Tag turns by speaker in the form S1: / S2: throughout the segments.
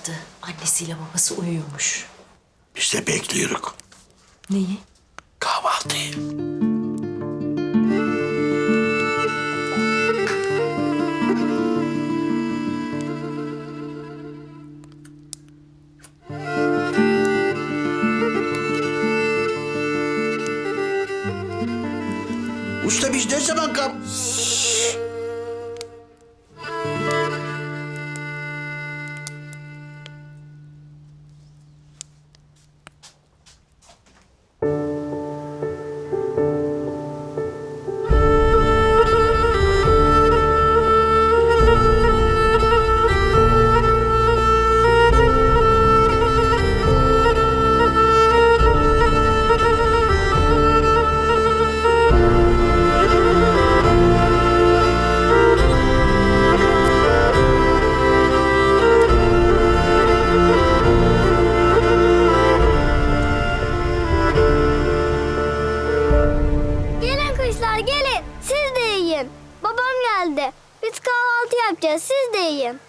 S1: Uyardı. Annesiyle babası uyuyormuş.
S2: Biz de bekliyoruz.
S1: Neyi?
S2: Kahvaltıyı. Usta biz ne zaman kah...
S3: Gelin. Siz de yiyin. Babam geldi. Biz kahvaltı yapacağız. Siz de yiyin.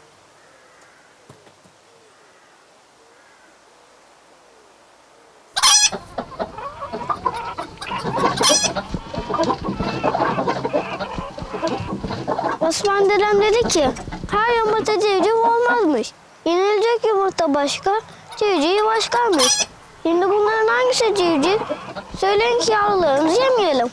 S3: Osman dedem dedi ki her yumurta civciv olmazmış. Yenilecek yumurta başka, civciv başkaymış. Şimdi bunların hangisi civciv? Söyleyin ki yavrularımızı yemeyelim.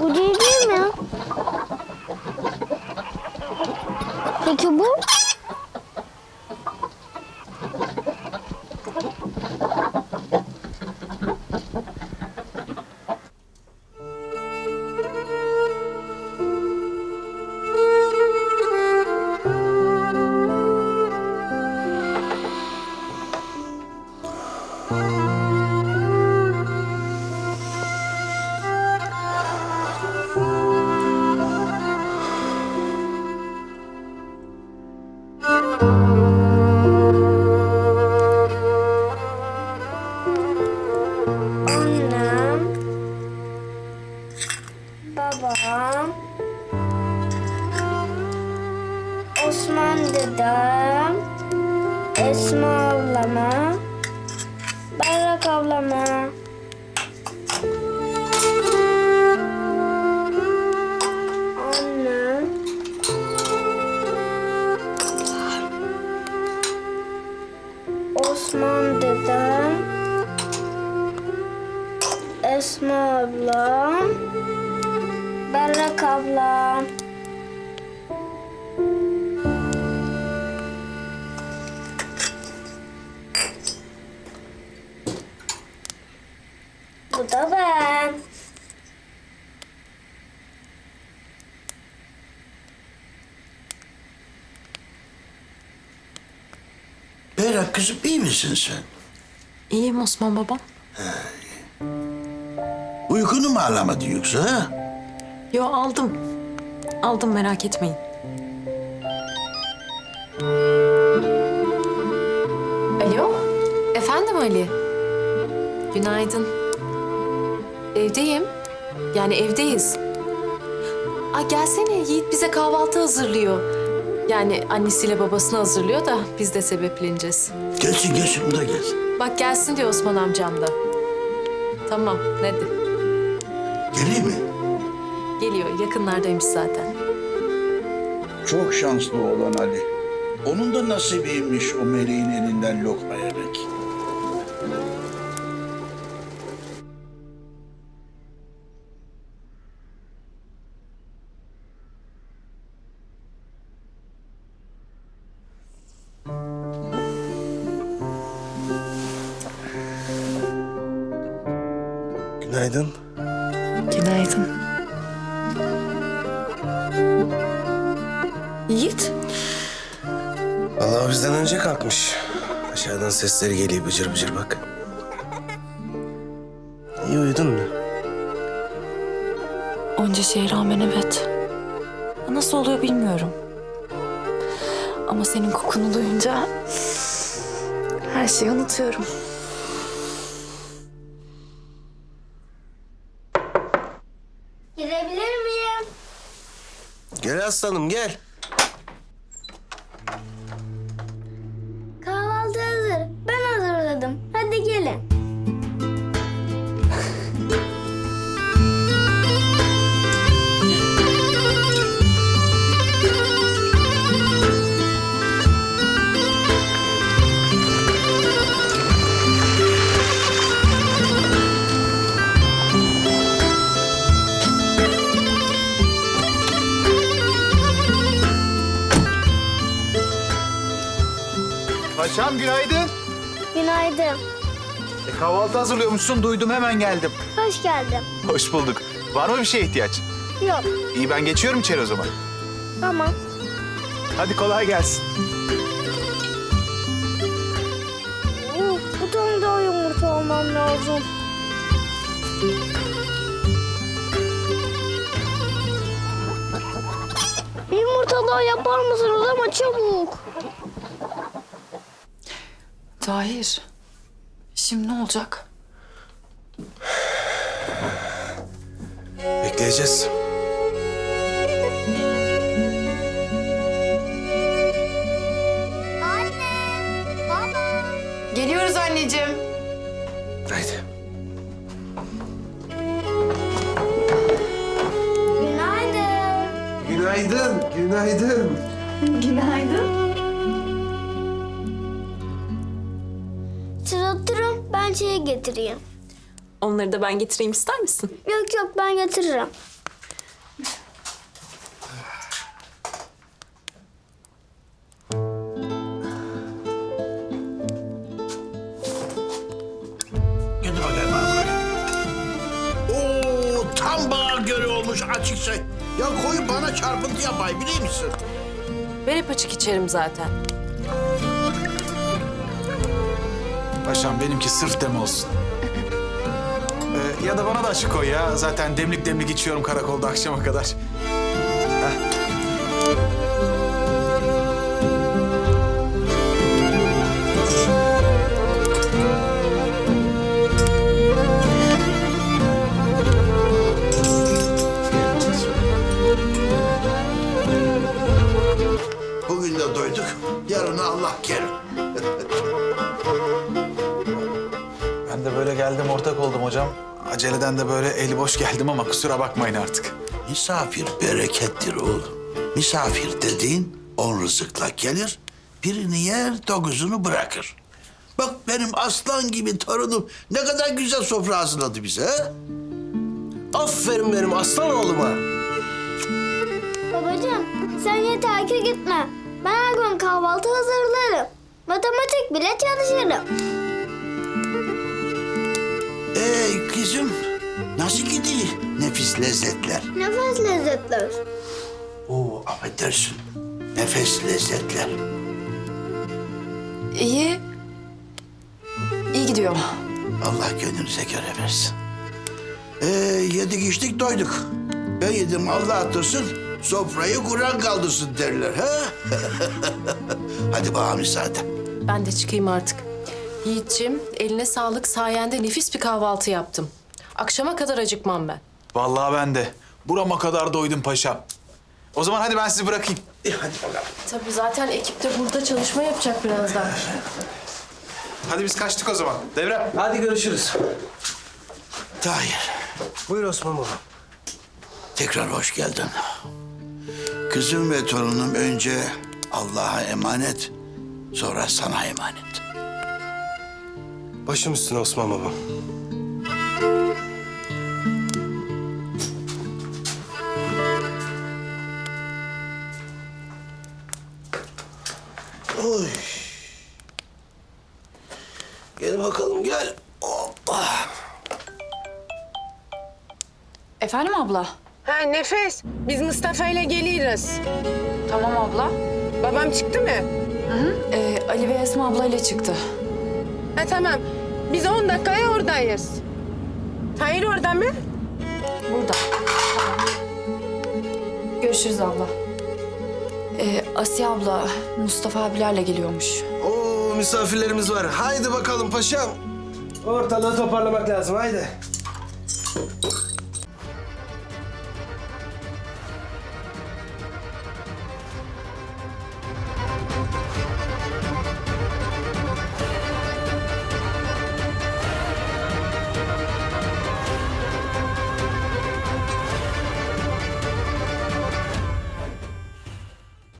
S3: Bu civciv mi? Peki bu? Osman dedem, Esma ablama, Berrak ablama. Annem, Osman dedem, Esma ablam, Berrak ablam.
S2: Berak kızım iyi misin sen?
S1: İyiyim Osman babam.
S2: Uykunu mu alamadı yoksa ha?
S1: Yo aldım. Aldım merak etmeyin. Alo. Efendim Ali. Günaydın. Evdeyim. Yani evdeyiz. Aa, gelsene Yiğit bize kahvaltı hazırlıyor. Yani annesiyle babasını hazırlıyor da biz de sebepleneceğiz.
S2: Gelsin gelsin bu da gelsin.
S1: Bak gelsin diyor Osman amcam da. Tamam hadi.
S2: Geleyim mi?
S1: Geliyor yakınlardaymış zaten.
S2: Çok şanslı olan Ali. Onun da nasibiymiş o meleğin elinden lokma yemek.
S4: Günaydın.
S1: Günaydın.
S4: Yiğit.
S5: Allah bizden önce kalkmış. Aşağıdan sesleri geliyor bıcır bıcır bak. İyi uyudun mu?
S4: Onca şeye rağmen evet. Nasıl oluyor bilmiyorum. Ama senin kokunu duyunca her şeyi unutuyorum.
S5: Aslanım gel.
S6: Paşam günaydın.
S3: Günaydın.
S6: E, kahvaltı hazırlıyormuşsun duydum hemen geldim.
S3: Hoş geldin.
S6: Hoş bulduk. Var mı bir şeye ihtiyaç?
S3: Yok.
S6: İyi ben geçiyorum içeri o zaman.
S3: Tamam.
S6: Hadi kolay gelsin.
S3: Uf, bu tane daha yumurta olmam lazım. Bir yumurta daha yapar mısınız ama çabuk.
S4: Tahir. Şimdi ne olacak?
S5: Bekleyeceğiz.
S3: Anne, baba.
S1: Geliyoruz anneciğim.
S5: Haydi.
S3: Günaydın.
S5: Günaydın, günaydın.
S3: Siz ben çayı getireyim.
S4: Onları da ben getireyim ister misin?
S3: Yok yok, ben getiririm.
S2: Gidin bakayım abi. Oo, tam bana göre olmuş açıkça. Ya koy bana çarpıntı yapay biliyor musun?
S1: Ben hep açık içerim zaten.
S6: Paşam benimki sırf dem olsun. Ee, ya da bana da açık koy ya. Zaten demlik demlik içiyorum karakolda akşama kadar. Heh. Aceleden de böyle eli boş geldim ama kusura bakmayın artık.
S2: Misafir berekettir oğlum. Misafir dediğin on rızıkla gelir, birini yer, dokuzunu bırakır. Bak benim aslan gibi torunum ne kadar güzel sofra hazırladı bize. ha?
S5: Aferin benim aslan oğluma.
S3: Babacığım, sen yeter ki gitme. Ben her gün kahvaltı hazırlarım. Matematik bile çalışırım.
S2: Ee kızım, nasıl gidiyor nefis lezzetler?
S3: Nefes lezzetler.
S2: Oo, affedersin. Nefes lezzetler.
S4: İyi. İyi gidiyor.
S2: Allah gönlünüze göre versin. Ee, yedik içtik doyduk. Ben yedim Allah attırsın, sofrayı Kur'an kaldırsın derler. ha? Hadi bana müsaade.
S1: Ben de çıkayım artık. Yiğit'ciğim eline sağlık sayende nefis bir kahvaltı yaptım. Akşama kadar acıkmam ben.
S6: Vallahi ben de. Burama kadar doydum paşam. O zaman hadi ben sizi bırakayım.
S2: E, hadi bakalım.
S1: Tabii zaten ekip de burada çalışma yapacak birazdan.
S6: Hadi biz kaçtık o zaman. Devrem.
S5: Hadi görüşürüz.
S2: Tahir,
S5: Buyur Osman baba.
S2: tekrar hoş geldin. Kızım ve torunum önce Allah'a emanet, sonra sana emanet.
S5: Başım üstüne Osman baba. Oy. Gel bakalım gel. Hoppa.
S4: Efendim abla?
S7: Ha Nefes, biz Mustafa ile geliyoruz.
S4: Tamam abla.
S7: Babam çıktı mı?
S4: Ee, Ali ve Esma ablayla çıktı.
S7: Ha tamam, biz 10 dakikaya oradayız. Tahir orada mı?
S4: Burada. Görüşürüz abla. Ee, Asiye abla Mustafa abilerle geliyormuş.
S5: Oo misafirlerimiz var. Haydi bakalım paşam. Ortalığı toparlamak lazım haydi.